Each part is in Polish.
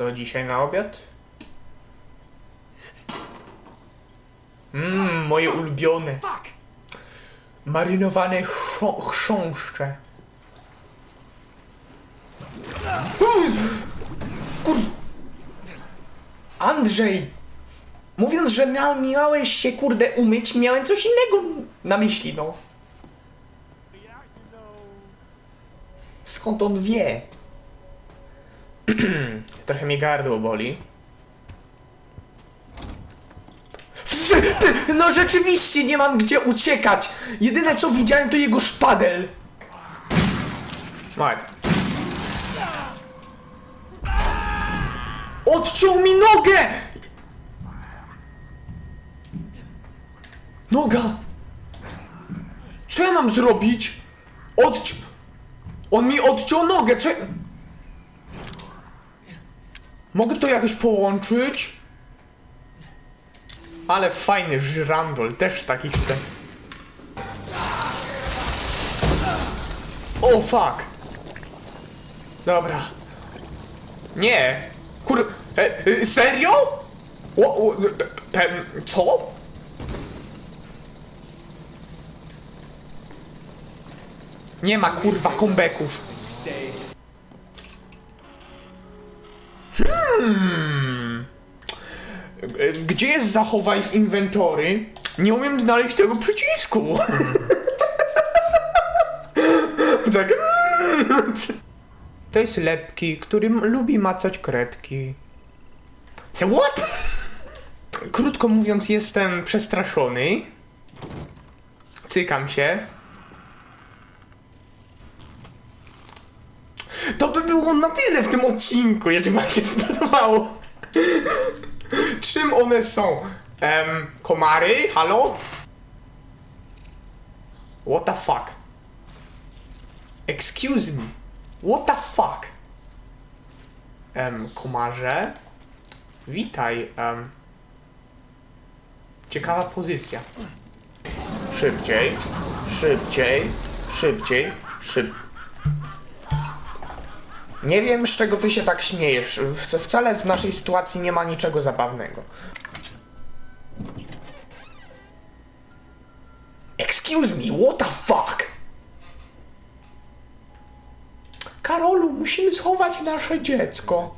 co dzisiaj na obiad? Mmm, moje ulubione. Marynowane chrząszcze. chrząszcze. Kur... Andrzej! Mówiąc, że miał, miałeś się kurde umyć, miałem coś innego na myśli, no. Skąd on wie? Trochę mnie gardło boli. No rzeczywiście nie mam gdzie uciekać! Jedyne co widziałem to jego szpadel! Mark. Odciął mi nogę! Noga! Co ja mam zrobić? Odci... On mi odciął nogę, co... Mogę to jakoś połączyć? Ale fajny żyrandol, też taki chcę. O fuck! Dobra. Nie! Kur... E, e, serio? O, o, pe, pe, co? Nie ma kurwa kombeków. Gdzie jest zachowaj w inwentory? Nie umiem znaleźć tego przycisku. tak. To jest lepki, który m- lubi macać kredki. Co? What? Krótko mówiąc, jestem przestraszony. Cykam się. To by było na tyle w tym odcinku, jeżeli wam się spodobało. Czym one są? Komary? Halo? What the fuck? Excuse me. What the fuck? Komarze? Witaj. Ciekawa pozycja. Szybciej, szybciej, szybciej, szyb... Nie wiem, z czego ty się tak śmiejesz. W- Wcale w naszej sytuacji nie ma niczego zabawnego. Excuse me, what the fuck? Karolu, musimy schować nasze dziecko.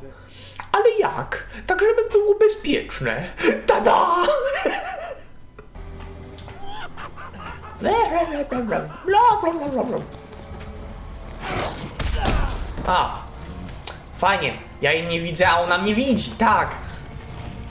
Ale jak? Tak, żeby było bezpieczne. Tada! A, fajnie. Ja jej nie widzę, a ona mnie widzi, tak.